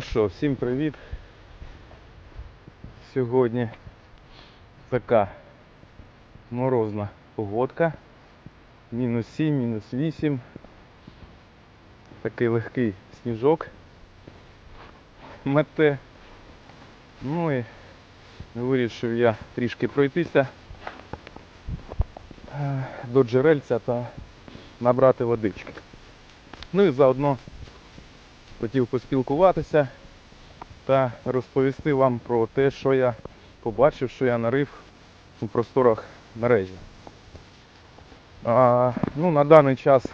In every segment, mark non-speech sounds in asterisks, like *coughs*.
Ну що, всім привіт. Сьогодні така морозна погодка. Мінус 7, мінус 8. Такий легкий сніжок. Мете. Ну і вирішив я трішки пройтися е, до джерельця та набрати водички. Ну і заодно хотів поспілкуватися та розповісти вам про те, що я побачив, що я нарив у просторах мережі. А, ну, на даний час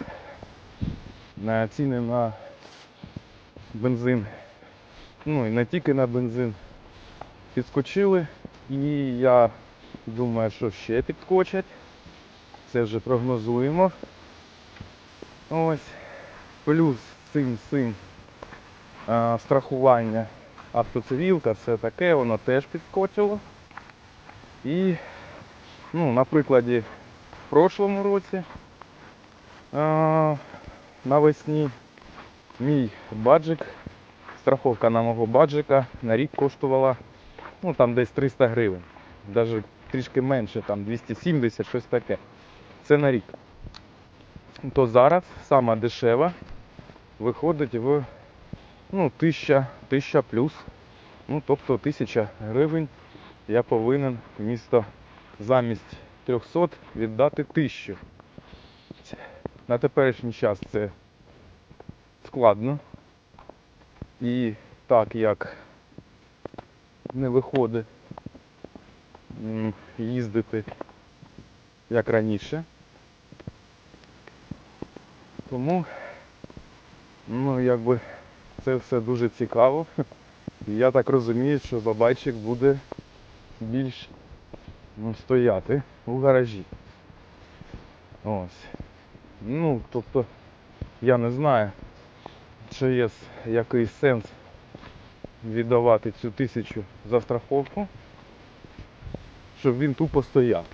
е, ціни на бензин, ну і не тільки на бензин, підскочили. І я думаю, що ще підскочать. Це вже прогнозуємо. Ось. Плюс цим цим а, страхування автоцивілка, все таке, воно теж підскочило. І ну, на прикладі в прошлому році а, навесні мій баджик, страховка на мого баджика на рік коштувала ну, там десь 300 гривень. Навіть трішки менше, там 270, щось таке. Це на рік. То зараз сама дешева виходить в ну, тисяча, тисяча плюс. Ну, тобто тисяча гривень я повинен вмісто замість 300 віддати тисячу. На теперішній час це складно. І так як не виходить їздити як раніше. Тому Ну, якби це все дуже цікаво. І я так розумію, що бабайчик буде більш ну, стояти у гаражі. Ось. Ну, тобто, я не знаю, чи є якийсь сенс віддавати цю тисячу за страховку, щоб він тупо стояв.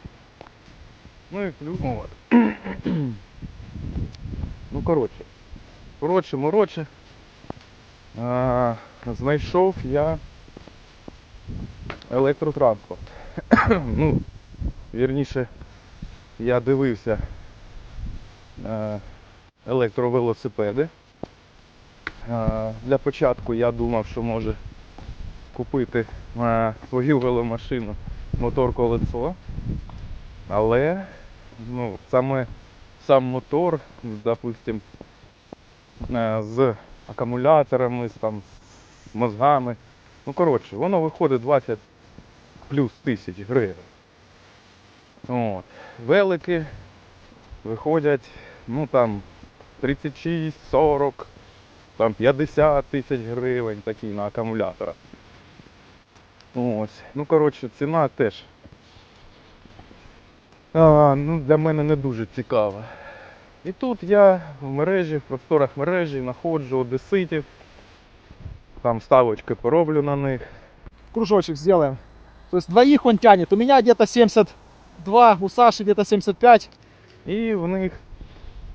Ну і плюс. *clears throat* Ну коротше. Коротше, мороче. А, знайшов я електротранспорт. *clears throat* ну, вірніше, я дивився е, електровелосипеди. Е, для початку я думав, що може купити на свою веломашину мотор колесо. Але ну, саме сам мотор, допустим, е, з акумуляторами, там, мозгами. Ну, коротше, воно виходить 20 плюс тисяч гривень. От. Велики виходять, ну там 36, 40, там 50 тисяч гривень такі на акумуляторах. Ось. Ну, коротше, ціна теж. А, ну, для мене не дуже цікава. І тут я в мережі, в просторах мережі знаходжу одеситів, там ставочки пороблю на них. кружочек сделаем. То есть двоих он тянет. У меня где-то 72, у Саши где-то 75. І в них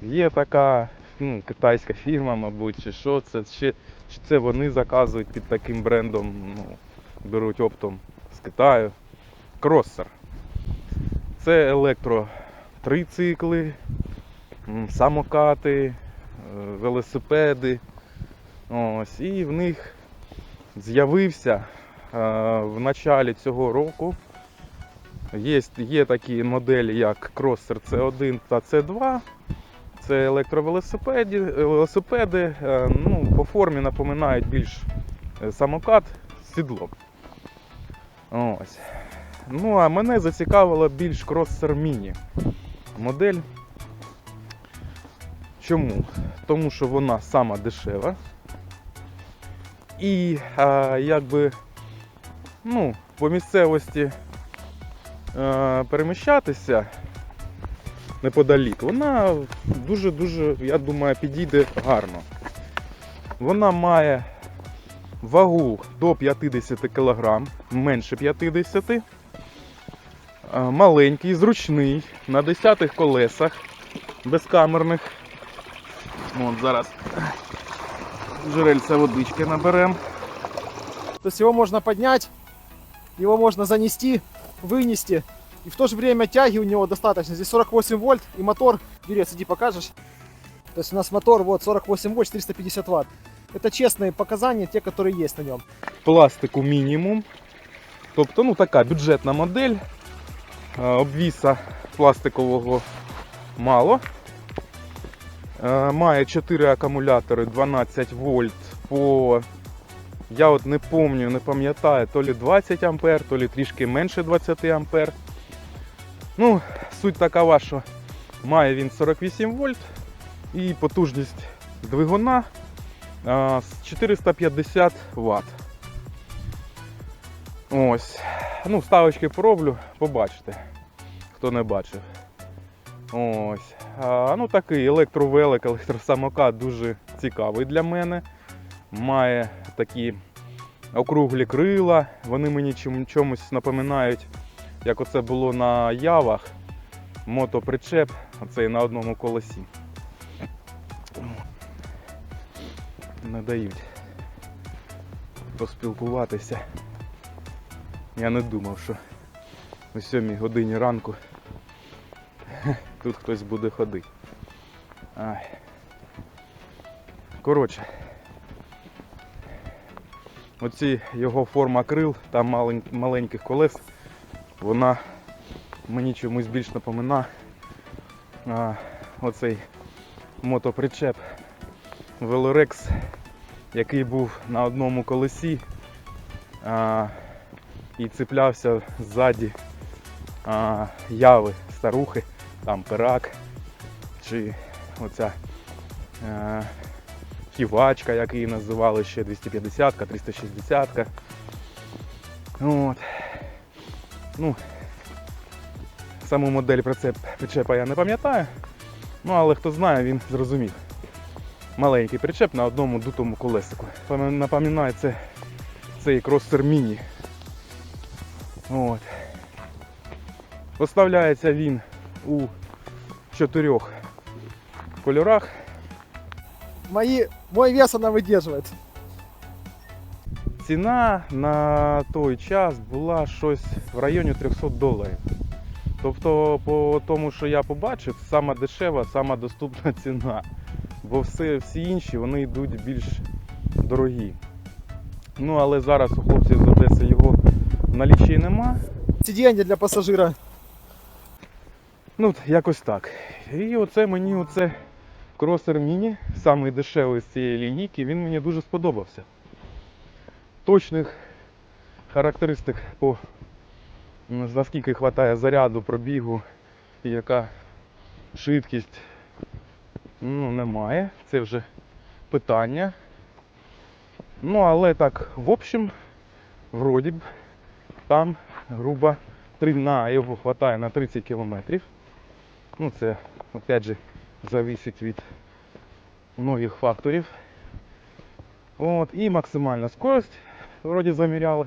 є така ну, китайська фірма, мабуть, чи що, це ще, чи це вони заказують під таким брендом, ну, беруть оптом з Китаю. Кроссер. Це електротрицикли, м, самокати, е, велосипеди. Ось, і в них з'явився е, в началі цього року. Є, є такі моделі, як Crosser C1 та C2. Це електровелосипеди, велосипеди, е, ну, по формі напоминають більш самокат з сідлом. Ось. Ну, а мене зацікавила більш Crosser Mini модель. Чому? Тому що вона сама дешева. І а, якби ну, по місцевості е, переміщатися неподалік, вона дуже-дуже, я думаю, підійде гарно. Вона має вагу до 50 кг, менше 50 е, маленький, зручний, на 10 колесах, безкамерних. От зараз джерельця водички наберемо. То есть его можно поднять, его можно занести, вынести. И в то же время тяги у него достаточно. Здесь 48 вольт и мотор. Берет, иди покажешь. То есть у нас мотор вот 48 вольт, 450 ватт. Это честные показания, те, которые есть на нем. пластику мінімум. Тобто, ну така бюджетна модель. Е, Обвіса пластикового мало. Е, Має 4 акумулятори 12 вольт по. Я от не пам'ятаю, не пам'ятаю, то лі 20 ампер, то лі трішки менше 20 ампер. Ну, суть такова, що має він 48 вольт і потужність двигуна 450 Вт. Ось. Ну, вставочки пороблю, побачите, хто не бачив. Ось. А, ну такий електровелик, електросамокат дуже цікавий для мене. Має такі округлі крила. Вони мені чомусь напоминають, як оце було на явах. Мотопричеп, оцей на одному колесі. Не дають поспілкуватися. Я не думав, що о 7 годині ранку тут хтось буде ходити. Ай. Коротше. Оці його форма крил та маленьких колес, вона мені чомусь більш напомина а, оцей мотопричеп Velorex, який був на одному колесі а, і цеплявся ззаді а, яви старухи, там пирак, чи оця а, хівачка, як її називали ще 250-ка, 360-ка. От. Ну, саму модель причепа я не пам'ятаю, ну але хто знає, він зрозумів маленький причеп на одному дутому колесику. Пам'я- Напоминає це цей кросер міні. От. Поставляється він у чотирьох кольорах. Мои, мой вес она выдерживает. Ціна на той час була щось в районі 300 доларів. Тобто, по тому, що я побачив, сама дешева, сама доступна ціна. Бо все, всі інші вони йдуть більш дорогі. Ну, але зараз у хлопців з Одеси його в налічі нема. Сиденье для пассажира. Ну, якось так. І оце мені оце кросер міні, самий дешевий з цієї лінійки, він мені дуже сподобався. Точних характеристик по наскільки вистачає заряду, пробігу і яка швидкість ну, немає. Це вже питання. Ну, але так, в общем, вроді б, там грубо три на його вистачає на 30 кілометрів. Ну, це, опять же, зависить від многих факторів. От, і максимальна скорость, вроді заміряли,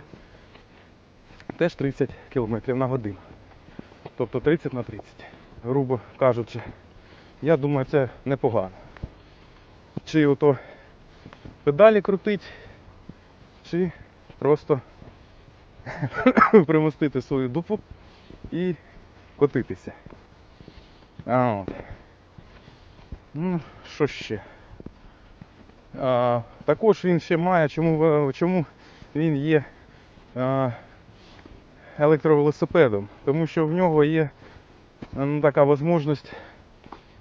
теж 30 км на годину. Тобто 30 на 30. Грубо кажучи, я думаю, це непогано. Чи ото педалі крутить, чи просто *coughs* примостити свою дупу і котитися. А, от. Ну, що ще? А, також він ще має, чому, чому він є а, електровелосипедом. Тому що в нього є ну, така можливість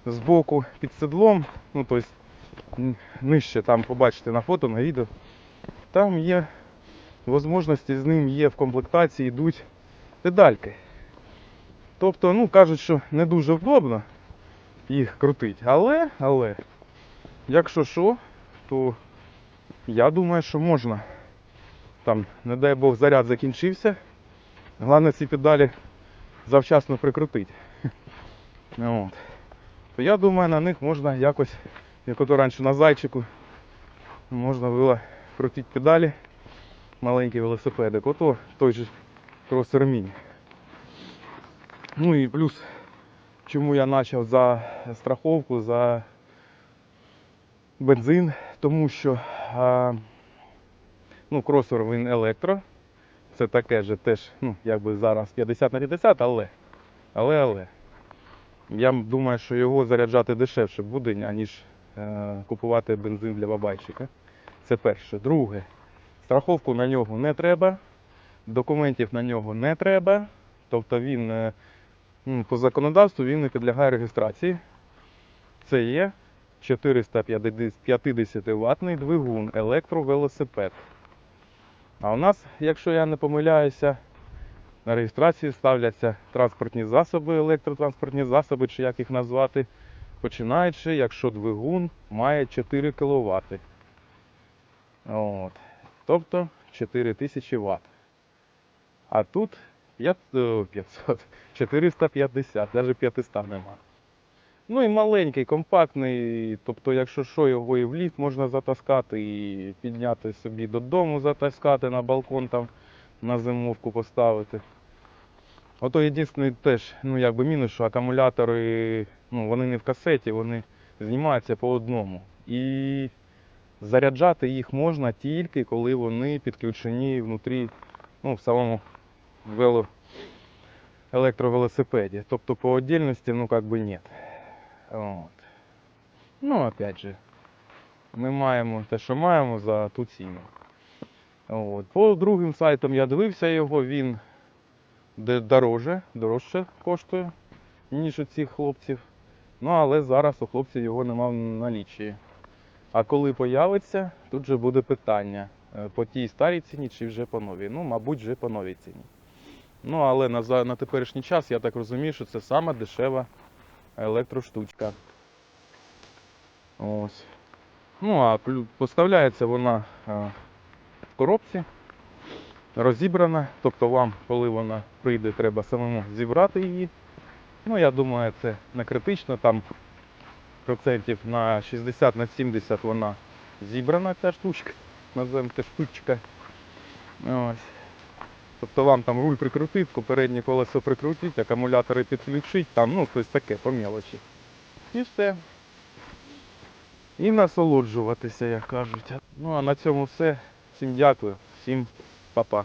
з боку під седлом, ну тобто нижче там побачите на фото, на відео. Там є можливості, з ним є в комплектації йдуть педальки. Тобто, ну кажуть, що не дуже вдобно їх крутить. Але, але, якщо що, то я думаю, що можна. Там, не дай Бог, заряд закінчився. Головне ці педалі завчасно прикрутити. *laughs* От. То я думаю, на них можна якось, як ото раніше на зайчику, можна було крутити педалі, маленький велосипедик. Ото той же кросер міні. Ну і плюс, чому я почав за страховку, за бензин, тому що а, Ну, кросовер він електро. Це таке же теж, ну, якби зараз 50 на 50, але. Але, але. Я думаю, що його заряджати дешевше буде, аніж е, купувати бензин для бабайчика. Це перше. Друге, страховку на нього не треба, документів на нього не треба. Тобто він е, по законодавству він не підлягає реєстрації. Це є 450 ватний двигун, електровелосипед. А у нас, якщо я не помиляюся, на реєстрації ставляться транспортні засоби, електротранспортні засоби, чи як їх назвати, починаючи, якщо двигун має 4 кВт. От. Тобто 4000 Вт. А тут 5, о, 500, 450, навіть 500 нема. Ну і маленький, компактний, тобто, якщо що, його і в ліфт можна затаскати, і підняти собі додому, затаскати на балкон там на зимовку поставити. Ото єдиний теж, ну якби мінус, що акумулятори, ну вони не в касеті, вони знімаються по одному. І заряджати їх можна тільки коли вони підключені внутрі, ну, в самому вело... електровелосипеді. Тобто по отдельності, ну как бы нет. От. Ну, опять же, ми маємо те, що маємо за ту ціну. От. По другим сайтам я дивився його, він дороже, дорожче коштує, ніж у цих хлопців. Ну, але зараз у хлопців його нема в налічі. А коли появиться, тут же буде питання. е, По тій старій ціні чи вже по новій. Ну, мабуть, вже по новій ціні. Ну, але на, на теперішній час я так розумію, що це сама дешева електроштучка. Ось. Ну, а поставляється вона в коробці, розібрана. Тобто вам, коли вона прийде, треба самому зібрати її. Ну, я думаю, це не критично, там процентів на 60 на 70 вона зібрана ця штучка, називаємо це штучка. Ось. Тобто вам там руль прикрутить, попереднє колесо прикрутить, акумулятори підключить, там, ну, щось таке по мелочі. І все. І насолоджуватися, як кажуть. Ну а на цьому все. Всім дякую, всім па-па.